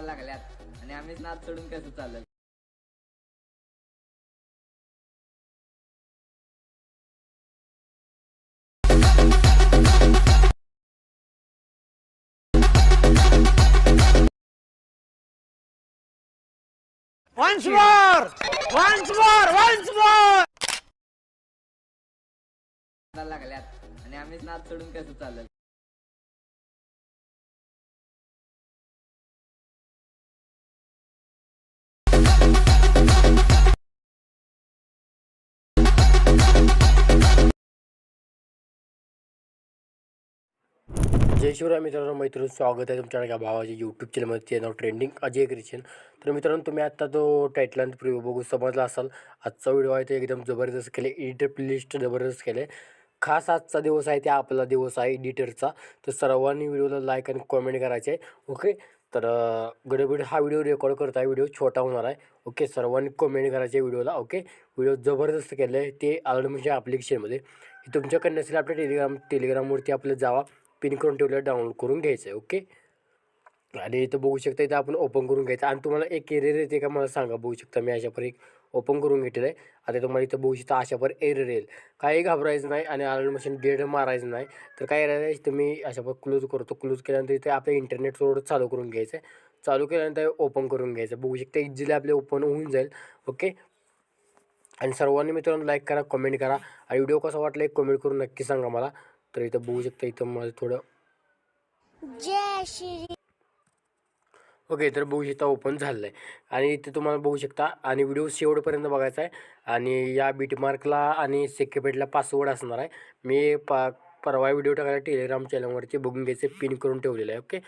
लागल्यात आणि आम्हीच नाद सोडून कसं चालेल Once more! Once more! Once more! लागल्यात आणि आम्हीच नाद सोडून कसं चालेल जय शिवराय मित्रांनो मैत्रीण स्वागत आहे तुमच्या एका भावाच्या यूट्यूब चॅनलमध्ये नाव ट्रेंडिंग अजय क्रिश्चन तर मित्रांनो तुम्ही आत्ता तो टायटल आणि प्रिव्ह्यू बघू समजला असाल. आजचा व्हिडिओ आहे तो एकदम जबरदस्त केले एडिटर प्लेलिस्ट जबरदस्त केले. खास आजचा दिवस आहे ते आपला दिवस आहे एडिटरचा तर सर्वांनी व्हिडिओला लाईक आणि कॉमेंट करायचे आहे. ओके तर गडबड हा व्हिडिओ रेकॉर्ड करत आहे. व्हिडिओ छोटा होणार आहे. ओके सर्वांनी कॉमेंट करायचे व्हिडिओला ओके व्हिडिओ जबरदस्त केलं. आहे ते आलं म्हणजे ॲप्लिकेशनमध्ये तुमच्याकडे नसेल आपल्या टेलिग्राम टेलिग्रामवरती आपलं जावा. पिन करून ठेवलं डाउनलोड करून घ्यायचं आहे ओके? आणि इथं बघू शकता इथं आपण ओपन करून घ्यायचं. आणि तुम्हाला एक एरर येते का मला सांगा बघू शकता. मी अशापर एक ओपन करून घेतलेलं आहे. आता तुम्हाला इथं बघू शकता अशापर एरर येईल. काही घाबरायचं नाही आणि आलं मशीन डेड मारायचं नाही. तर काय करायचं तुम्ही अशा अशापर क्लोज करतो. क्लोज केल्यानंतर इथे आपलं इंटरनेट थोडं चालू करून घ्यायचं आहे. चालू केल्यानंतर ओपन करून घ्यायचं बघू शकता इझिली आपले ओपन होऊन जाईल ओके? आणि सर्वांनी मित्रांनो लाईक करा कमेंट करा. आणि व्हिडिओ कसा वाटला एक कमेंट करून नक्की सांगा मला. तर इथं बघू शकता इथं माझं थोडं. जय श्री ओके तर बघू शकता ओपन झालेलं आहे आणि इथे तुम्हाला बघू शकता आणि व्हिडिओ शेवटपर्यंत बघायचा आहे. आणि या बीटमार्कला आणि सेक्युपेटला पासवर्ड असणार आहे. मी पा परवा व्हिडिओ टाकायला टेलिग्राम चॅनलवरती बघून घ्यायचे पिन करून ठेवलेलं आहे ओके?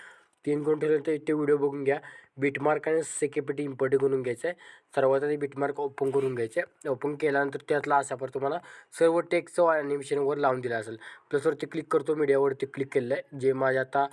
पिन करून ठेवलेलं तर इथे व्हिडिओ बघून घ्या. बीटमार्क आणि सेक्युरिटी इम्पॉर्ट करून घ्यायचं आहे सर्वात आधी बीटमार्क ओपन करून घ्यायचं. आहे ओपन केल्यानंतर त्यातला असा पर तुम्हाला सर्व टेक्सचं ॲनिमेशनवर लावून दिलं असेल. प्लसवरती क्लिक करतो मीडियावरती क्लिक केलं आहे जे माझ्या आता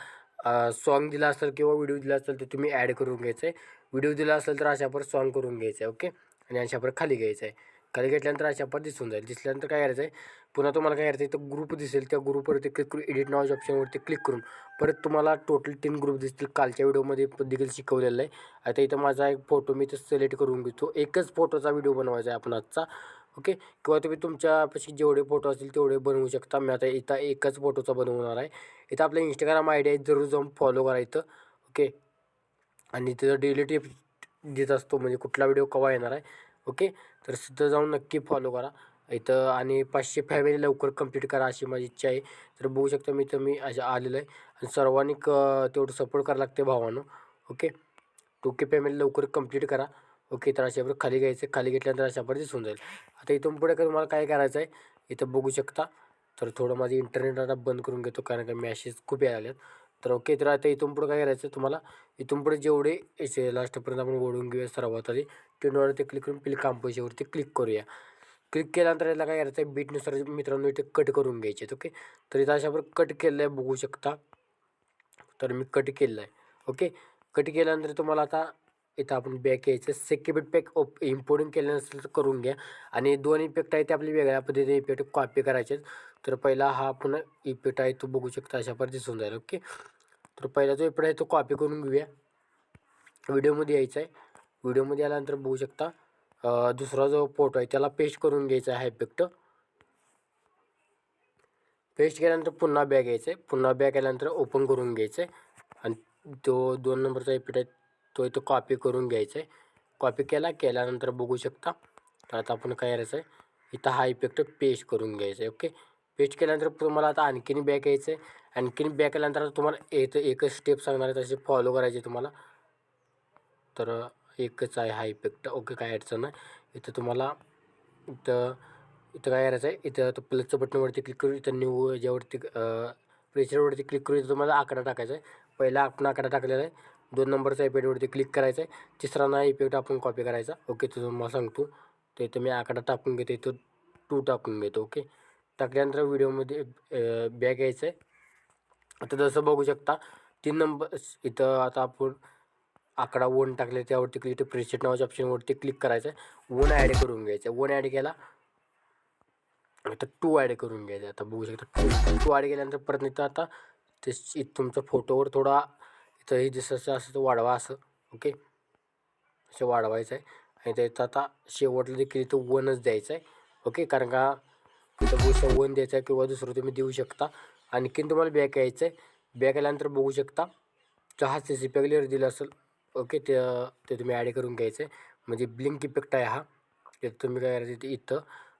सॉन्ग दिला असेल किंवा व्हिडिओ दिला असेल तर तुम्ही ॲड करून घ्यायचं आहे व्हिडिओ दिला असेल तर अशापर सॉन्ग करून घ्यायचं आहे ओके आणि अशापर खाली घ्यायचं आहे खाली घेतल्यानंतर अशा पण दिसून जाईल. दिसल्यानंतर काय करायचं आहे पुन्हा तुम्हाला काय करायचं आहे तर ग्रुप दिसेल. त्या ग्रुपवरती क्लिक करून एडिट नावाच्या ऑप्शनवरती क्लिक करून परत तुम्हाला टोटल तीन ग्रुप दिसतील. कालच्या व्हिडिओमध्ये देखील शिकवलेलं आहे. आता इथं माझा एक फोटो मी तर सिलेक्ट करून घेतो. एकच फोटोचा व्हिडिओ बनवायचा आहे आपण आजचा. ओके किंवा तुम्ही तुमच्यापाशी जेवढे फोटो असतील तेवढे बनवू शकता. मी आता इथं एकच फोटोचा बनवणार आहे. इथं आपलं इंस्टाग्राम आय डी आहे. जरूर जाऊन फॉलो करा इथं. ओके आणि तिथं डेली टिप्स देत असतो. म्हणजे कुठला व्हिडिओ केव्हा येणार आहे? ओके? तर तिथं जाऊन नक्की फॉलो करा. इथं आणि पाचशे फॅमिली लवकर कंप्लीट करा अशी माझी इच्छा आहे. तर बघू शकता मी तर मी अशा आलेलं आहे. आणि सर्वांनी क तेवढं सपोर्ट करावं लागते भावानं. ओके? टू के फॅमिली लवकर कंप्लीट करा. ओके? तर अशावर खाली घ्यायचं. खाली घेतल्यानंतर अशावर दिसून जाईल. आता इथून पुढे का तुम्हाला काय करायचं आहे? इथं बघू शकता. तर थोडं माझं इंटरनेट आता बंद करून घेतो. कारण का मॅसेज खूप यायला आहेत. तर ओके तर आता इथून पुढे काय करायचं तुम्हाला? इथून पुढे जेवढे याचे लास्टपर्यंत आपण ओढून घेऊया सर्वात आधी ट्यूनवरती क्लिक करून पिल काम पैशावरती क्लिक करूया. क्लिक केल्यानंतर याला काय करायचं आहे? बीटनुसार मित्रांनो इथे कट करून घ्यायचे ओके? तर इथं अशावर कट केलं आहे बघू शकता. तर मी कट केलं आहे ओके? कट केल्यानंतर तुम्हाला आता इथं आपण बॅक यायचं सेक्युबिट पॅक ओप इम्पोर्टिंग केलं नसेल तर करून घ्या. आणि दोन इफेक्ट आहेत ते आपले वेगळ्या पद्धतीने इफेक्ट कॉपी करायचे आहेत. तर पहिला हा आपण इफेक्ट आहे तो बघू शकता अशा दिसून जाईल. ओके तर पहिला जो इफेक्ट आहे तो कॉपी करून घेऊया. व्हिडिओमध्ये यायचा आहे. व्हिडिओमध्ये आल्यानंतर बघू शकता दुसरा जो फोटो आहे त्याला पेस्ट करून घ्यायचा आहे इफेक्ट पेस्ट केल्यानंतर पुन्हा बॅग यायचं आहे. पुन्हा बॅग आल्यानंतर ओपन करून घ्यायचं आहे. आणि तो दोन नंबरचा इफेक्ट आहे तो इथं कॉपी करून घ्यायचा आहे कॉपी केला केल्यानंतर बघू शकता. तर आता आपण काय करायचं आहे इथं हा इफेक्ट पेस्ट करून घ्यायचा आहे ओके पेस्ट केल्यानंतर तुम्हाला आता आणखीन बॅक यायचं आहे आणखीन बॅक केल्यानंतर आता तुम्हाला इथं एकच स्टेप सांगणार आहे तसे फॉलो करायचे तुम्हाला. तर एकच आहे हा इफेक्ट ओके काय अडचण नाही. इथं तुम्हाला इथं इथं काय करायचं आहे इथं तो प्लसच्या बटनवरती क्लिक करून इथं न्यू याच्यावरती प्रेशरवरती क्लिक करून इथं तुम्हाला आकडा टाकायचा आहे. पहिला आपण आकडा टाकलेला आहे. दोन नंबरचा इफेक्टवरती क्लिक करायचं आहे तिसरा ना इफेक्ट आपण कॉपी करायचा. ओके तो तुम्हाला सांगतो. तर इथं मी आकडा टाकून घेतो इथं टू टाकून घेतो ओके टाकल्यानंतर व्हिडिओमध्ये बॅग यायचं आहे आता जसं बघू शकता तीन नंबर इथं आता आपण आकडा वन टाकले त्यावरती क्लिक प्रिसेट नावाच्या ऑप्शनवरती क्लिक करायचं आहे वन ॲड करून घ्यायचं आहे वन ॲड केला आता टू ॲड करून घ्यायचं आता बघू शकता टू टू ॲड केल्यानंतर परत इथं आता ते तुमच्या फोटोवर थोडा तरी हे जसं असं तर वाढवा असं ओके? असं वाढवायचं आहे. आणि त्याचं आता शेवटला देखील इथं वनच द्यायचं आहे ओके? कारण का इथं वन द्यायचा आहे किंवा दुसरं तुम्ही देऊ शकता. आणखीन तुम्हाला बॅक यायचं आहे. बॅक आल्यानंतर बघू शकता चहा सी सी पॅगलेर दिलं असेल ओके? ते ते तुम्ही ॲड करून घ्यायचं आहे. म्हणजे ब्लिंक इफेक्ट आहे हा. ते तुम्ही काय करायचं इथं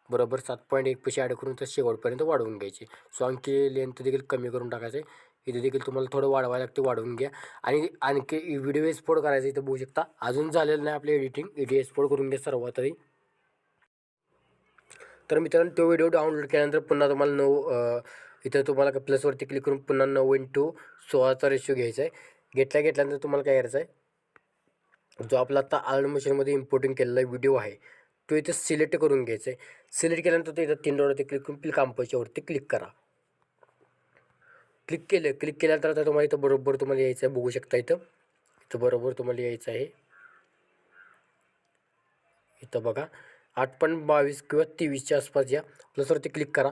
बरोबर सात पॉईंट एक पैसे ॲड करून तर शेवटपर्यंत वाढवून घ्यायची. आणखी लेंथ देखील कमी करून टाकायचं आहे. इथे देखील तुम्हाला थोडं वाढवायला लागते वाढवून घ्या. आणि आणखी व्हिडिओ एक्सपोर्ट करायचं इथं बघू शकता. अजून झालेलं नाही आपलं एडिटिंग व्हिडिओ एक्सपोर्ट करून घ्या सर्वात आधी तर मित्रांनो तो व्हिडिओ डाउनलोड केल्यानंतर पुन्हा तुम्हाला नऊ इथं तुम्हाला प्लसवरती क्लिक करून पुन्हा नऊ इंटू सोळाचा रेशो घ्यायचा आहे. घेतल्या घेतल्यानंतर तुम्हाला काय करायचं आहे? जो आपला आता आर्ड मशीनमध्ये इम्पोर्टिंग केलेला व्हिडिओ आहे तो इथं सिलेक्ट करून घ्यायचा आहे. सिलेक्ट केल्यानंतर तो इथं तीन डॉलरवरती क्लिक करून क्लिक कांपाच्यावरती क्लिक करा. क्लिक केलं क्लिक केल्यानंतर आता तुम्हाला इथं बरोबर तुम्हाला यायचं आहे बघू शकता इथं. इथं बरोबर तुम्हाला यायचं आहे. इथं बघा. आठ पॉईंट बावीस किंवा तेवीसच्या आसपास या प्लसवरती क्लिक करा.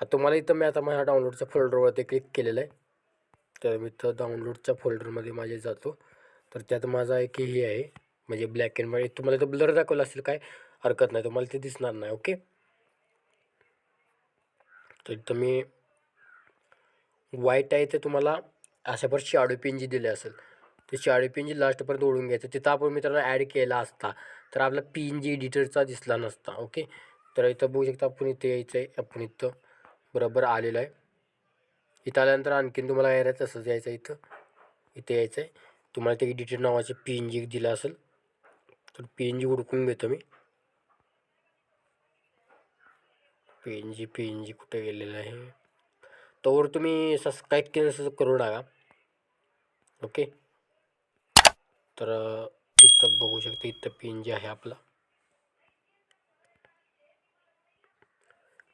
आता तुम्हाला इथं मी आता माझ्या डाउनलोडच्या फोल्डरवरती क्लिक केलेलं आहे. तर मी इथं डाउनलोडच्या फोल्डरमध्ये माझे जातो. तर त्यात माझा एक हे आहे म्हणजे ब्लॅक अँड व्हाईट तुम्हाला इथं ब्लर दाखवलं असेल काय? हरकत नाही. तुम्हाला ते दिसणार नाही ओके तर इथं मी वाईट आहे ते तुम्हाला अशा पर शाडो पिन जी दिले असेल ते शाडो पिन जी लास्टपर्यंत ओढून घ्यायचं. तिथं आपण मित्रांनो ॲड केला असता तर आपला पी एन जी एडिटरचा दिसला नसता ओके तर इथं बघू शकता आपण इथे यायचं आहे आपण इथं बरोबर आलेलं आहे. इथं आल्यानंतर आणखीन तुम्हाला यायचं तसंच यायचं आहे इथं. इथे यायचं आहे. तुम्हाला ते एडिटर नावाचे पी एन जी दिलं असेल तर पी एन जी हुडकून घेतो मी. P N G P N G कुठे गेलेलं आहे? तोवर तुम्ही सबस्क्राईब केलं असं करू नका. ओके? तर इथं बघू शकता इथं पी एन जी आहे आपला.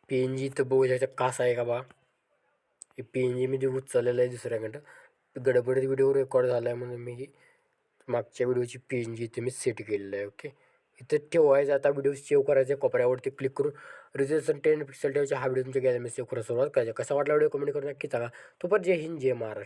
पी एन जी इथं बघू शकता कासा आहे का बा? हे पी एन जी मी उचललेलं आहे दुसऱ्याकडं. गडबडीत व्हिडिओ रेकॉर्ड झाला आहे म्हणून मी मागच्या व्हिडिओची पी एन जी इथे मी सेट केलेलं आहे ओके? इथं ठेवायचं आता व्हिडिओ सेव्ह करायचे कोपऱ्यावरती क्लिक करून रिझल्युशन टेन पिक्सल ठेवायचे हा व्हिडिओ तुमच्या गॅलरीमध्ये सेव्ह करा सुरुवात करायचं कसा वाटला व्हिडिओ कमेंट करून नक्की सांगा. तो पण जय हिंद जय महाराष्ट्र.